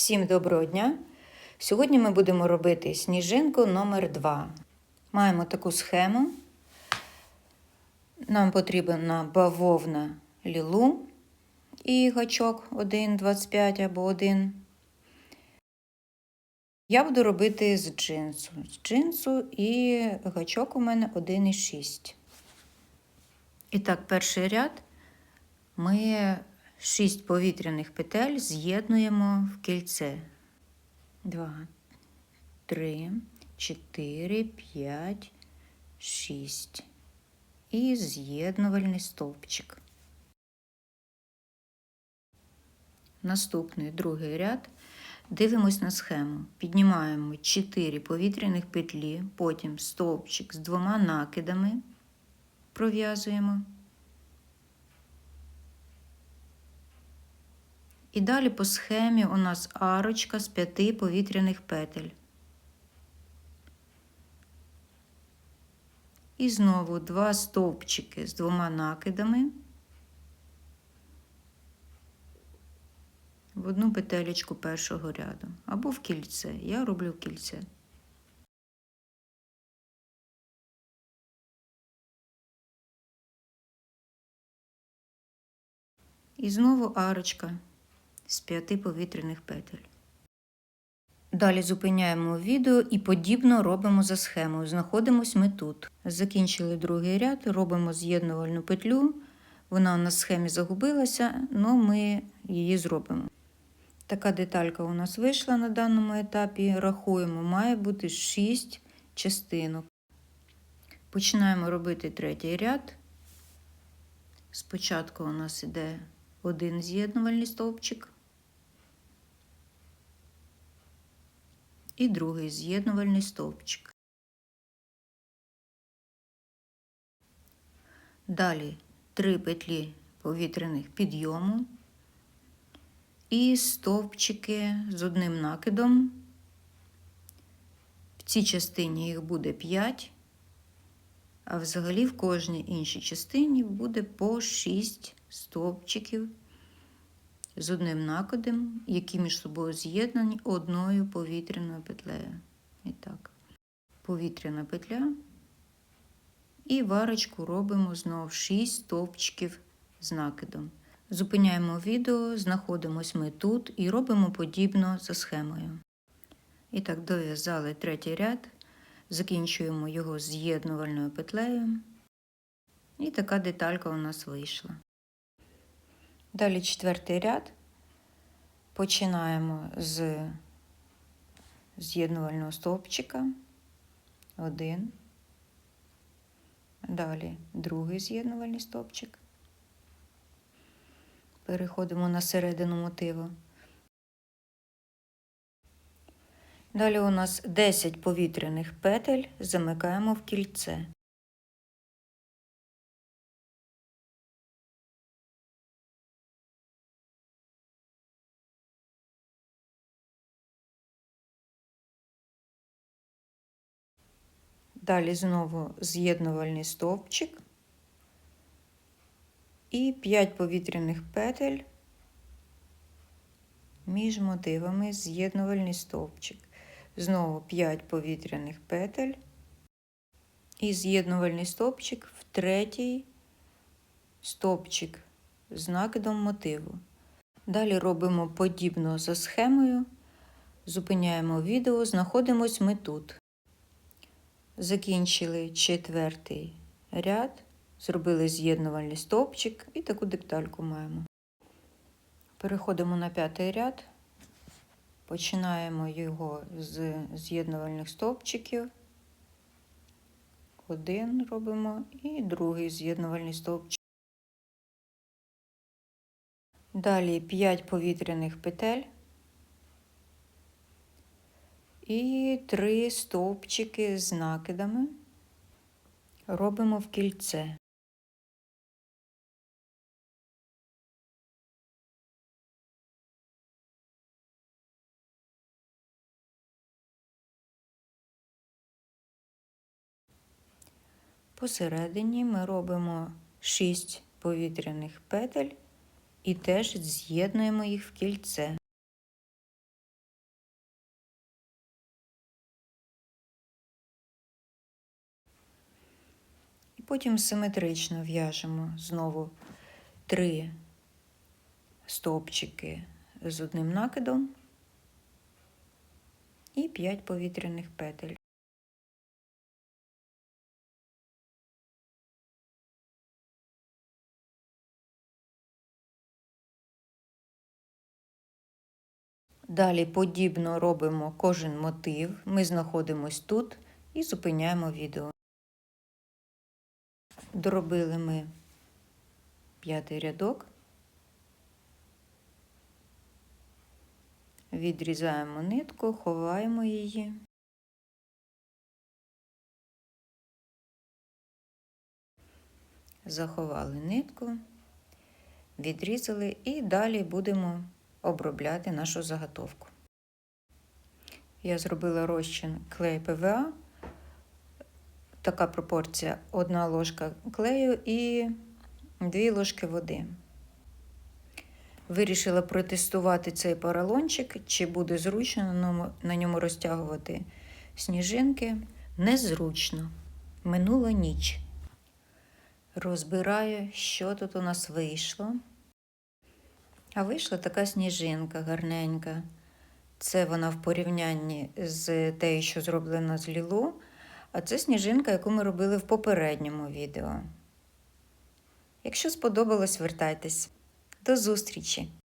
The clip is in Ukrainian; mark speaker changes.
Speaker 1: Всім доброго дня! Сьогодні ми будемо робити сніжинку номер 2 Маємо таку схему. Нам потрібна бавовна лілу і гачок 1,25 або 1. Я буду робити з джинсу. З джинсу і гачок у мене 1,6. І так, перший ряд ми 6 повітряних петель з'єднуємо в кільце. 2, 3, 4, 5, 6. І з'єднувальний стовпчик. Наступний другий ряд. Дивимось на схему. Піднімаємо 4 повітряних петлі, потім стовпчик з двома накидами пров'язуємо. І далі по схемі у нас арочка з п'яти повітряних петель. І знову два стовпчики з двома накидами в одну петелечку першого ряду або в кільце. Я роблю кільце. І знову арочка з п'яти повітряних петель. Далі зупиняємо відео і подібно робимо за схемою. Знаходимось ми тут. Закінчили другий ряд, робимо з'єднувальну петлю. Вона на схемі загубилася, але ми її зробимо. Така деталька у нас вийшла на даному етапі. Рахуємо, має бути 6 частинок. Починаємо робити третій ряд. Спочатку у нас іде один з'єднувальний стовпчик. І другий з'єднувальний стовпчик. Далі три петлі повітряних підйому і стовпчики з одним накидом. В цій частині їх буде 5, а взагалі в кожній іншій частині буде по 6 стовпчиків з одним накидом, які між собою з'єднані одною повітряною петлею. І так, повітряна петля. І варочку робимо знову 6 стовпчиків з накидом. Зупиняємо відео, знаходимось ми тут і робимо подібно за схемою. І так, дов'язали третій ряд, закінчуємо його з'єднувальною петлею. І така деталька у нас вийшла. Далі четвертий ряд. Починаємо з з'єднувального стовпчика. Один. Далі другий з'єднувальний стовпчик. Переходимо на середину мотиву. Далі у нас 10 повітряних петель замикаємо в кільце. Далі знову з'єднувальний стовпчик і 5 повітряних петель між мотивами з'єднувальний стовпчик. Знову 5 повітряних петель і з'єднувальний стовпчик в третій стовпчик з накидом мотиву. Далі робимо подібно за схемою, зупиняємо відео, знаходимось ми тут. Закінчили четвертий ряд, зробили з'єднувальний стовпчик і таку детальку маємо. Переходимо на п'ятий ряд, починаємо його з з'єднувальних стовпчиків. Один робимо і другий з'єднувальний стовпчик. Далі 5 повітряних петель і три стовпчики з накидами робимо в кільце. Посередині ми робимо 6 повітряних петель і теж з'єднуємо їх в кільце. Потім симетрично в'яжемо знову три стовпчики з одним накидом і 5 повітряних петель. Далі подібно робимо кожен мотив. Ми знаходимось тут і зупиняємо відео. Доробили ми п'ятий рядок. Відрізаємо нитку, ховаємо її. Заховали нитку, відрізали і далі будемо обробляти нашу заготовку. Я зробила розчин клей ПВА. Така пропорція: одна ложка клею і дві ложки води. Вирішила протестувати цей поролончик, чи буде зручно на ньому розтягувати сніжинки. Незручно. Минула ніч. Розбираю, що тут у нас вийшло. А вийшла така сніжинка гарненька. Це вона в порівнянні з тею, що зроблена з лілу. А це сніжинка, яку ми робили в попередньому відео. Якщо сподобалось, вертайтесь. До зустрічі!